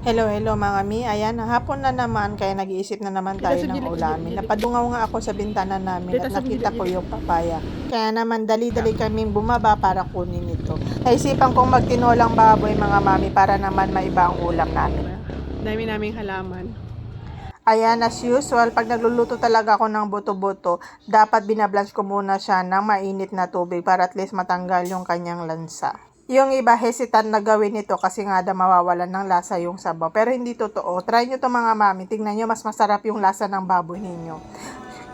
Hello, hello mga mi. Ayan, hapon na naman kaya nag-iisip na naman tayo ng ulamin. Napadungaw nga ako sa bintana namin at nakita ko yung papaya. Kaya naman dali-dali kaming bumaba para kunin ito. Naisipan kong magtinolang baboy mga mami para naman maiba ang ulam namin. Dami naming halaman. Ayan, as usual, pag nagluluto talaga ako ng buto-buto, dapat binablanch ko muna siya ng mainit na tubig para at least matanggal yung kanyang lansa. Yung iba hesitant na gawin ito kasi nga da mawawalan ng lasa yung sabaw. Pero hindi totoo. Try nyo to mga mami. Tingnan nyo, mas masarap yung lasa ng baboy ninyo.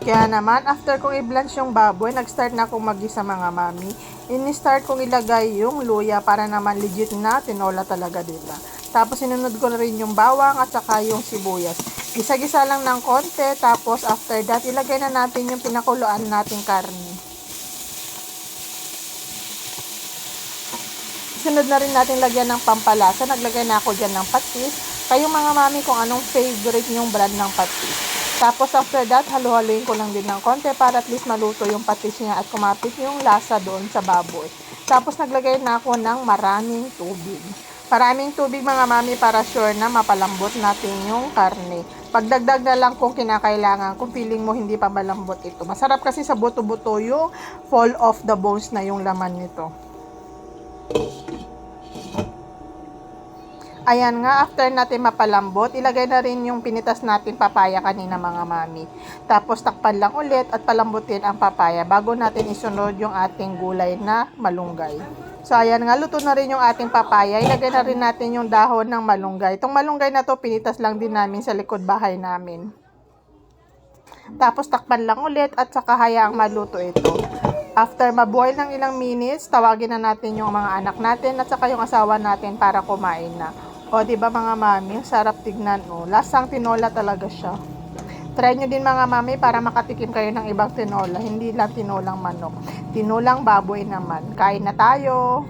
Kaya naman, after kong i-blanch yung baboy, nag-start na akong magisa mga mami. In-start kong ilagay yung luya para naman legit na tinola talaga dila. Tapos sinunod ko na rin yung bawang at saka yung sibuyas. Gisa-gisa lang ng konti, tapos after that, ilagay na natin yung pinakuluan nating karne. Sunod na rin natin lagyan ng pampalasa. Naglagay na ako dyan ng patis. Kayong mga mami kung anong favorite yung brand ng patis. Tapos after that, halu-haluin ko lang din ng konti para at least maluto yung patis niya at kumapit yung lasa doon sa baboy. Tapos naglagay na ako ng maraming tubig. Maraming tubig mga mami para sure na mapalambot natin yung karne. Pagdagdag na lang kung kinakailangan, kung feeling mo hindi pa malambot ito. Masarap kasi sa buto-buto yung fall off the bones na yung laman nito. Ayan nga, after natin mapalambot, ilagay na rin yung pinitas natin papaya kanina mga mami. Tapos takpan lang ulit at palambutin ang papaya bago natin isunod yung ating gulay na malunggay. So ayan nga, luto na rin yung ating papaya. Ilagay na rin natin yung dahon ng malunggay. Itong malunggay na to, pinitas lang din namin sa likod bahay namin. Tapos takpan lang ulit at saka hayaang maluto ito. After maboil ng ilang minutes, tawagin na natin yung mga anak natin at saka yung asawa natin para kumain na. O, di ba mga mami, sarap tignan o. Lasang tinola talaga siya. Try nyo din mga mami para makatikim kayo ng ibang tinola. Hindi lang tinolang manok. Tinolang baboy naman. Kain na tayo!